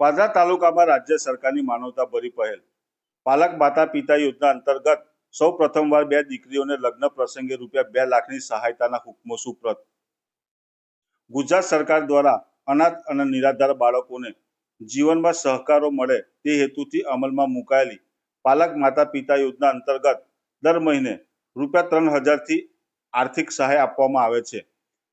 પાદરા તાલુકામાં રાજ્ય સરકારની માનવતાભરી પહેલ. પાલક માતા પિતા યોજના અંતર્ગત સૌ પ્રથમવાર બે દીકરીઓને લગ્ન પ્રસંગે રૂપિયા બે લાખની સહાયતાના હુકમો સુપ્રત. ગુજરાત સરકાર દ્વારા અનાથ અને નિરાધાર બાળકોને જીવનમાં સહકારો મળે તે હેતુથી અમલમાં મુકાયેલી પાલક માતા પિતા યોજના અંતર્ગત દર મહિને રૂપિયા ત્રણ હજારથી આર્થિક સહાય આપવામાં આવે છે.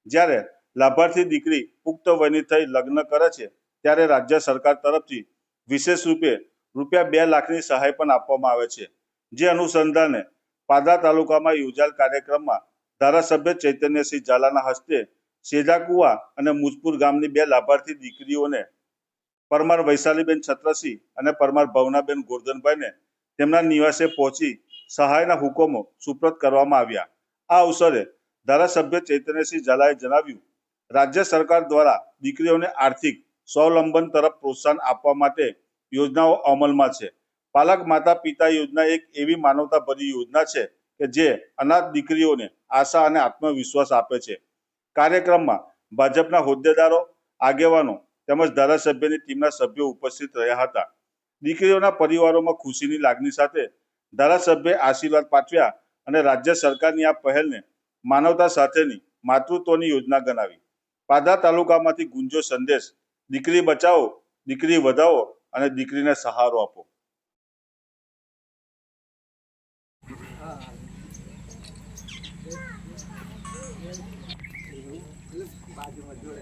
જ્યારે લાભાર્થી દીકરી પુખ્ત વયની થઈ લગ્ન કરે છે ત્યારે રાજ્ય સરકાર તરફથી વિશેષ રૂપે રૂપિયા બે લાખની સહાય પણ આપવામાં આવે છે. જે અનુસંધાને પાદરા તાલુકામાં યોજાયેલ કાર્યક્રમમાં ધારાસભ્ય ચૈતન્યસિંહ ઝાલાના હસ્તે સેજાકુવા અને મુજપુર ગામની બે લાભાર્થી દીકરીઓને પરમાર વૈશાલીબેન છત્રસિંહ અને પરમાર ભવનાબેન ગોરધનભાઈને તેમના નિવાસે પહોંચી સહાયના હુકમો સુપ્રત કરવામાં આવ્યા. આ અવસરે ધારાસભ્ય ચૈતન્યસિંહ ઝાલાએ જણાવ્યું, રાજ્ય સરકાર દ્વારા દીકરીઓને આર્થિક સ્વાવલંબન તરફ પ્રોત્સાહન આપવા માટે યોજનાઓ અમલમાં છે. પાલક માતા પિતા યોજના એક એવી માનવતાભરી યોજના છે કે જે અનાથ દીકરીઓને આશા અને આત્મવિશ્વાસ આપે છે. કાર્યક્રમમાં ભાજપના હોદ્દેદારો, આગેવાનો તેમજ ધારાસભ્યની ટીમના સભ્યો ઉપસ્થિત રહ્યા હતા. દીકરીઓના પરિવારોમાં ખુશીની લાગણી સાથે ધારાસભ્ય આશીર્વાદ પાઠવ્યા અને રાજ્ય સરકારની આ પહેલને માનવતા સાથેની માતૃત્વની યોજના ગણાવી. પાદરા તાલુકામાંથી ગુંજો સંદેશ દીકરી બચાવો દીકરી વધાવો અને દીકરીને સહારો આપો. બાજુમાં જોડે